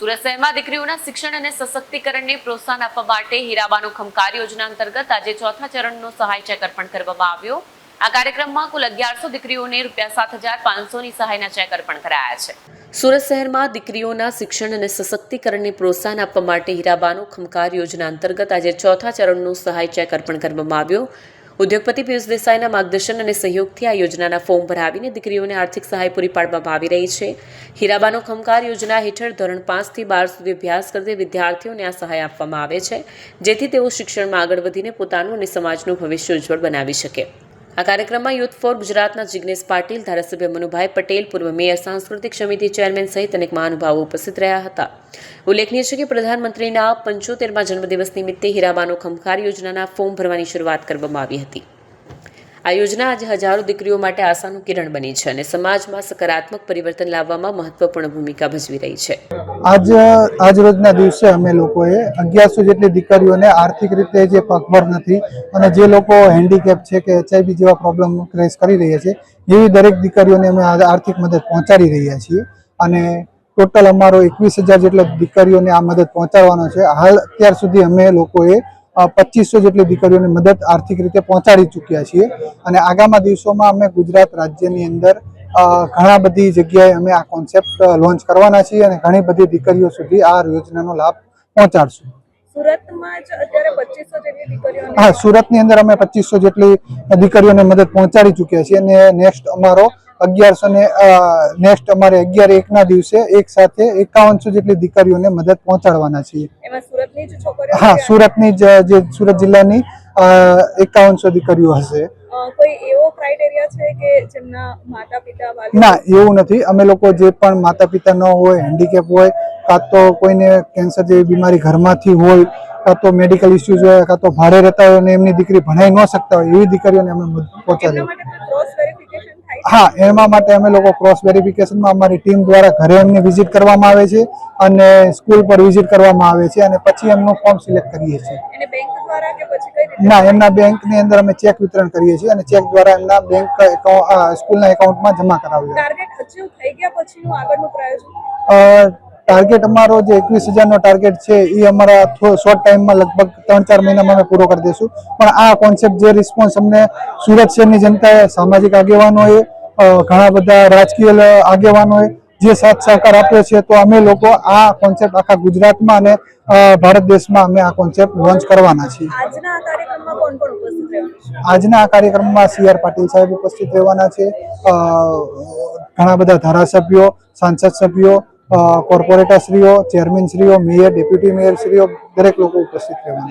સુરત શહેરમાં દીકરીઓના શિક્ષણ અને સશક્તિકરણને પ્રોત્સાહન આપવા માટે હીરાબાનો ખમકાર યોજના અંતર્ગત આજે ચોથા ચરણનો સહાય ચેક અર્પણ કરવામાં આવ્યો. આ કાર્યક્રમમાં કુલ અગિયારસો દીકરીઓને રૂપિયા સાત હજાર પાંચસોની સહાયના ચેક અર્પણ કરાયા છે. સુરત શહેરમાં દીકરીઓના શિક્ષણ અને સશક્તિકરણને પ્રોત્સાહન આપવા માટે હીરાબાનો ખમકાર યોજના અંતર્ગત આજે ચોથા ચરણનો સહાય ચેક અર્પણ કરવામાં આવ્યો. ઉદ્યોગપતિ પિયુષ દેસાઈના માર્ગદર્શન અને સહયોગથી આ યોજનાના ફોર્મ ભરાવીને દીકરીઓને આર્થિક સહાય પૂરી પાડવામાં આવી રહી છે. હીરાબાનો ખમકાર યોજના હેઠળ ધોરણ પાંચથી બાર સુધી અભ્યાસ કરતી વિદ્યાર્થીઓને આ સહાય આપવામાં આવે છે, જેથી તેઓ શિક્ષણમાં આગળ વધીને પોતાનું અને સમાજનું ભવિષ્ય ઉજ્જવળ બનાવી શકે. આ કાર્યક્રમમાં યુથ ફોર ગુજરાતના જિગ્નેશ પાટીલ, ધારાસભ્ય મનુભાઈ પટેલ, પૂર્વ મેયર સાંસ્કૃતિક સમિતિ ચેરમેન સહિત અનેક મહાનુભાવો ઉપસ્થિત રહ્યા હતા. ઉલ્લેખનીય છે કે પ્રધાનમંત્રીના પંચોતેરમા જન્મદિવસ નિમિત્તે હીરાબાનો ખમખાર યોજનાના ફોર્મ ભરવાની શરૂઆત કરવામાં આવી હતી. આ યોજના આજે હજારો દીકરીઓ માટે આશાનું કિરણ બની છે અને સમાજમાં સકારાત્મક પરિવર્તન લાવવામાં મહત્વપૂર્ણ ભૂમિકા ભજવી રહી છે. આજ આજ રોજના દિવસે અમે લોકોએ અગિયારસો જેટલી દીકરીઓને આર્થિક રીતે જે પગભર નથી અને જે લોકો હેન્ડીકેપ છે કે એચઆઈવી જેવા પ્રોબ્લેમ ફેસ કરી રહ્યા છે, એવી દરેક દીકરીઓને અમે આર્થિક મદદ પહોંચાડી રહ્યા છીએ. અને ટોટલ અમારો એકવીસ હજાર જેટલા દીકરીઓને આ મદદ પહોંચાડવાનો છે. હાલ અત્યાર સુધી અમે લોકોએ પચીસો જેટલી દીકરીઓને મદદ આર્થિક રીતે પહોંચાડી ચૂક્યા છીએ. અને આગામી દિવસોમાં અમે ગુજરાત રાજ્યની અંદર ઘણા બધી જગ્યાએ અમે આ કોન્સેપ્ટ લોન્ચ કરવાના છીએ અને ઘણી બધી દીકરીઓ સુધી આ યોજનાનો લાભ પહોંચાડશું. હા સુરતની અંદર અમે પચીસો જેટલી દીકરીઓને મદદ પહોંચાડી ચૂક્યા છીએ અને નેક્સ્ટ અમારો અગિયારસો ને નેક્સ્ટ અમારે અગિયાર એકના દિવસે એક સાથે એકાવનસો જેટલી દીકરીઓને મદદ પહોંચાડવાના છીએ. હા? સુરતની જ જે સુરત જિલ્લાની એકાવનસો દીકરીઓ હશે. ના એવું નથી. અમે લોકો જે પણ માતા પિતા ન હોય હેન્ડીકેપ હોય કાં તો કોઈને કેન્સર જેવી બીમારી ઘરમાંથી હોય કાં તો મેડિકલ ઇસ્યુઝ હોય કાં તો ભાડે રહેતા હોય અને એમની દીકરી ભણાઈ ન શકતા હોય એવી દીકરીઓને અમે મદદ પહોંચાડીએ માટે ક્રોસ વેરિફિકેશન થાય છે? હા એમાં માટે અમે લોકો ક્રોસ વેરિફિકેશનમાં અમારી ટીમ દ્વારા ઘરે એમની વિઝિટ કરવામાં આવે છે અને સ્કૂલ પર વિઝિટ કરવામાં આવે છે અને પછી એમનું ફોર્મ સિલેક્ટ કરીએ છીએ. ના એમના બેંકની અંદર અમે ચેક વિતરણ કરીએ છીએ અને ચેક દ્વારા એમના બેંક સ્કૂલના એકાઉન્ટમાં જમા કરાવીએ ટાર્ગેટ અચીવ થઈ ગયા પછીનું આગળનું પ્રાયોજન? અ, ટાર્ગેટ અમારો જે એકવીસ હજારનો ટાર્ગેટ છે એ અમારા શોર્ટ ટાઈમમાં લગભગ ત્રણ ચાર મહિનામાં અમે પૂરો કરી દઈશું. પણ આ કોન્સેપ્ટ જે રિસ્પોન્સ અમને સુરત શહેરની જનતાએ સામાજિક આગેવાનોએ ઘણા બધા રાજકીય આગેવાનોએ જે સાથ સહકાર આપ્યો છે તો અમે લોકો આ કોન્સેપ્ટ આખા ગુજરાતમાં અને ભારત દેશમાં અમે આ કોન્સેપ્ટ લોન્ચ કરવાના છીએ. આજના આ કાર્યક્રમમાં કોણ કોણ ઉપસ્થિત રહેવાનું છે? આજના આ કાર્યક્રમમાં સી આર પાટીલ સાહેબ ઉપસ્થિત રહેવાના છે ઘણા બધા ધારાસભ્યો સાંસદ સભ્યો કોર્પોરેટરશ્રીઓ ચેરમેનશ્રીઓ મેયર ડેપ્યુટી મેયરશ્રીઓ દરેક લોકો ઉપસ્થિત રહેવાના.